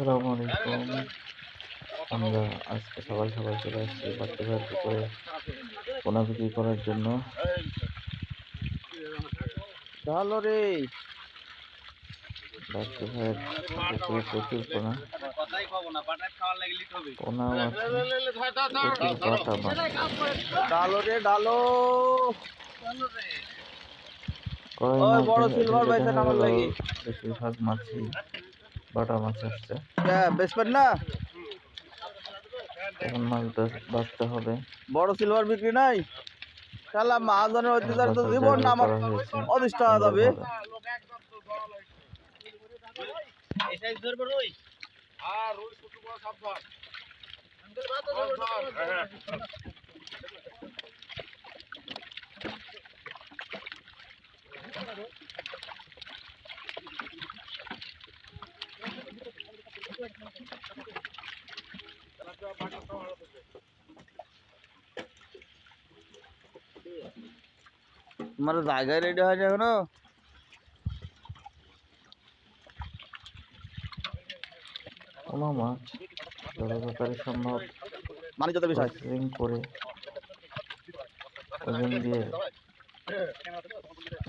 আসসালামু আলাইকুম। আমরা আজকে সকাল সকাল চলে আসছি বাচ্চা ভাইয়ের পুকুরে পোনা বিক্রি করার জন্য। ভালো রে। বাচ্চা ভাইয়ের পুকুরে প্রচুর পোনা। আছে। প্রচুর মাছ ডালো রে ডালো। বড় দেখা আমার গেল লাগি। বেশিরভাগ মাছই বাটা মাছ আসছে। হ্যাঁ বেসবেন না? এখন মাছ বাছতে হবে। বড় সিলভার বিক্রি নাই? শালা মহাজনের অত্যাচার তো জীবন জায়গা আমার অদৃষ্ট হয়ে যাবে। সুন্দরভাবে। তোমার জায়গায় রেডি হয়নি এখনও? কোনো মাছ যত সম্ভব মানে যত বিষয় প্রসেসিং করে ওজন দিয়ে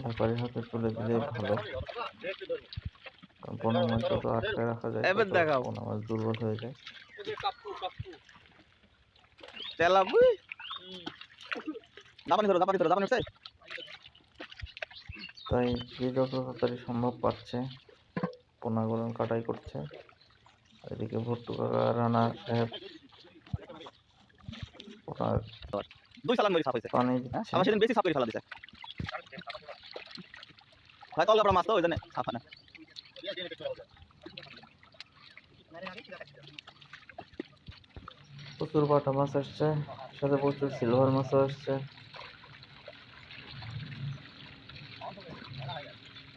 ব্যাপারীর হাতে তুলে দিলে ভালো। কোনো মাছ যত আটকে রাখা যায় এবার দেখাও। কোনো মাছ দুর্বল হয়ে যায়। তেলা বুই দাপানি ধরো দাপানি ধরো দাপানি উঠছে তাই যে যত তাড়াতাড়ি সম্ভব পাচ্ছে পোনাগুলো কাটাই করছে। এদিকে ভুট্টু কাকা রানা সাহেব। পোনার দুই সালাম মরি সাপ হয়েছে পানি হ্যাঁ আমার সেদিন বেশি সাপ করে ফেলা দিছে। হয়তো অল্প মাছ তো ওই জন্য সাপ না। প্রচুর বাটা মাছ আসছে সাথে প্রচুর সিলভার মাছও আসছে।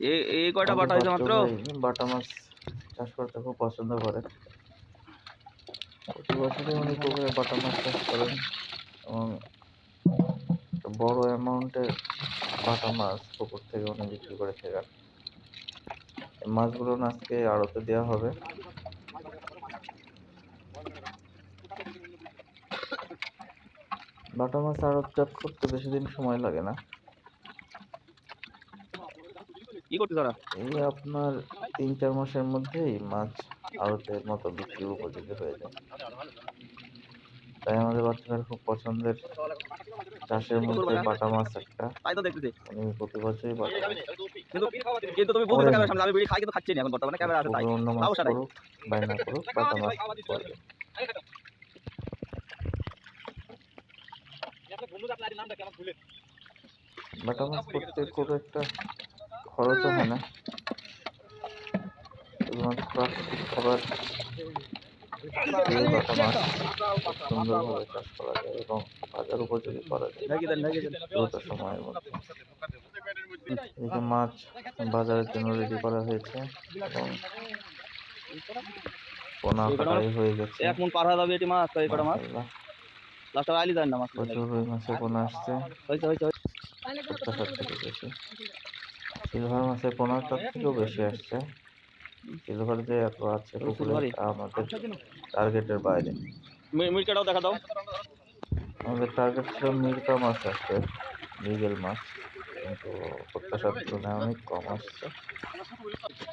এই কয়টা বাটা হয়েছে মাত্র? বাটা মাছ চাষ করতে খুব পছন্দ করে। প্রতি বছরই উনি পুকুরে বাটা মাছ চাষ করেন। এবং বড় অ্যামাউন্টের বাটা মাছ পুকুর থেকে উনি বিক্রি করে থাকেন এই মাছগুলো আজকে আড়তে দেওয়া হবে। বাটা মাছ আড়তজাত করতে বেশি দিন সময় লাগে না। কি করতে এই আপনার তিন চার মাসের মধ্যেই মাছ আড়তের মতো বিক্রির উপযোগী হয়ে যায়। তাই আমাদের বাচ্চাদের খুব পছন্দের চাষের মধ্যে বাটা মাছ একটা। তাই তো দেখতেছি। উনি প্রতি বছরই কিন্তু কিন্তু তুমি বলছো ক্যামেরার সামনে আমি বিড়ি খাই কিন্তু খাচ্ছি না এখন বর্তমানে ক্যামেরা আছে তাই। অন্য মাছ করুক বাই না করুক বাটা মাছ করবে বাটা মাছ করতে খুব একটা খরচও হয় না। খাবার বাটা মাছ সুন্দরভাবে চাষ করা যায় এবং বাজার উপযোগী করা যায়। দ্রুত সময়ের মধ্যে। এদিকে মাছ বাজারের জন্য রেডি করা হয়েছে এবং পোনা কাটাই হয়ে গেছে। এক মন পার হয়ে যাবে এটি মাছ এই কটা মাছ। লাস্ট আইলি না মাছ প্রচুর মাছের পোনা আসছে। হয়েছে হয়েছে হয়েছে। সিলভার মাছের পোনা তার থেকেও বেশি আসছে। সিলভার যে এত আছে আমাদের টার্গেটের বাইরে। মিরকাটাও দেখা দাও। আমাদের টার্গেট ছিল মিরকা মাছ আসছে মৃগেল মাছ। কিন্তু প্রত্যাশার তুলনায় অনেক কম আসছে।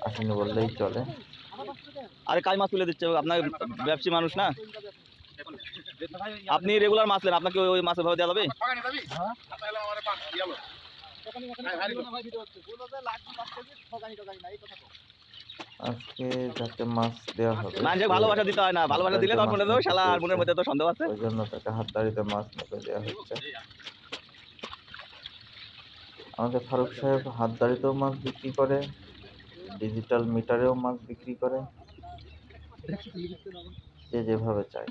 আসেনি বললেই চলে। আরে কাই মাছ তুলে দিচ্ছে? আপনার ব্যবসায়ী মানুষ না? আপনি রেগুলার মাছ নেন আপনাকে ওই- ওই মাছের ভাবে দেওয়া যাবে? আজকে যাতে মাছ দেওয়া হবে। ভালোবাসা দিতে হয় না ভালোবাসা দিলে তখন মনে দেবো শালা আর মনের মধ্যে তো সন্দেহ আছে। ওই জন্য তাকে হাতদারিতে মাছ মেপে দেওয়া হচ্ছে আমাদের ফারুক সাহেব হাতদারিতেও মাছ বিক্রি করে ডিজিটাল মিটারেও মাছ বিক্রি করে। যে যেভাবে চায়।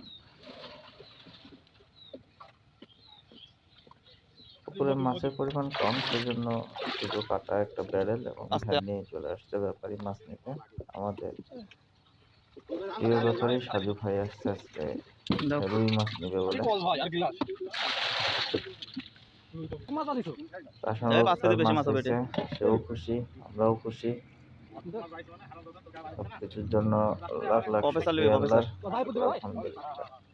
পুকুরে মাছের পরিমাণ কম সেজন্য শুধু কাটা একটা ব্যারেল এবং আস্তে- নিয়ে চলে আসছে ব্যাপারী মাছ নিতে। আমাদের প্রিয় ব্যাপারী সাজু ভাই আসছে আজকে। রুই মাছ নেবে বলে। সেও খুশি আমরাও খুশি। সবকিছুর জন্য লাখ লাখ। আলহামদুলিল্লাহ।